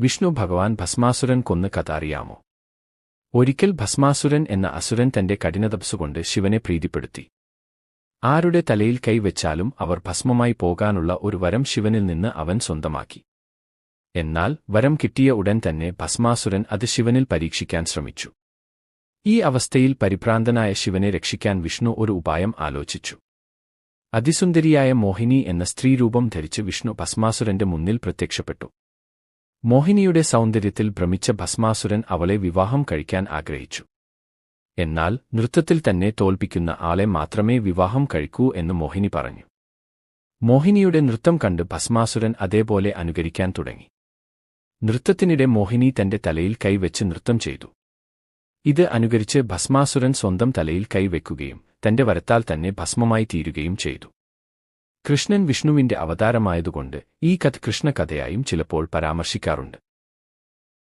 വിഷ്ണു ഭഗവാൻ ഭസ്മാസുരൻ കൊന്ന് കഥ അറിയാമോ ഒരിക്കൽ ഭസ്മാസുരൻ എന്ന അസുരൻ തന്റെ കഠിനതപസ്സുകൊണ്ട് ശിവനെ പ്രീതിപ്പെടുത്തി. ആരുടെ തലയിൽ കൈവച്ചാലും അവർ ഭസ്മമായി പോകാനുള്ള ഒരു വരം ശിവനിൽ നിന്ന് അവൻ സ്വന്തമാക്കി. എന്നാൽ വരം കിട്ടിയ ഉടൻ തന്നെ ഭസ്മാസുരൻ അത് ശിവനിൽ പരീക്ഷിക്കാൻ ശ്രമിച്ചു. ഈ അവസ്ഥയിൽ പരിഭ്രാന്തനായ ശിവനെ രക്ഷിക്കാൻ വിഷ്ണു ഒരു ഉപായം ആലോചിച്ചു. അതിസുന്ദരിയായ മോഹിനി എന്ന സ്ത്രീരൂപം ധരിച്ച് വിഷ്ണു ഭസ്മാസുരന്റെ മുന്നിൽ പ്രത്യക്ഷപ്പെട്ടു. മോഹിനിയുടെ സൗന്ദര്യത്തിൽ ഭ്രമിച്ച ഭസ്മാസുരൻ അവളെ വിവാഹം കഴിക്കാൻ ആഗ്രഹിച്ചു. എന്നാൽ നൃത്തത്തിൽ തന്നെ തോൽപ്പിക്കുന്ന ആളെ മാത്രമേ വിവാഹം കഴിക്കൂ എന്ന് മോഹിനി പറഞ്ഞു. മോഹിനിയുടെ നൃത്തം കണ്ട് ഭസ്മാസുരൻ അതേപോലെ അനുകരിക്കാൻ തുടങ്ങി. നൃത്തത്തിനിടെ മോഹിനി തന്റെ തലയിൽ കൈവച്ച് നൃത്തം ചെയ്തു. ഇത് അനുകരിച്ച് ഭസ്മാസുരൻ സ്വന്തം തലയിൽ കൈവയ്ക്കുകയും തന്റെ വരത്താൽ തന്നെ ഭസ്മമായി തീരുകയും ചെയ്തു. കൃഷ്ണൻ വിഷ്ണുവിന്റെ അവതാരമായതുകൊണ്ട് ഈ കഥ കൃഷ്ണകഥയായും ചിലപ്പോൾ പരാമർശിക്കാറുണ്ട്.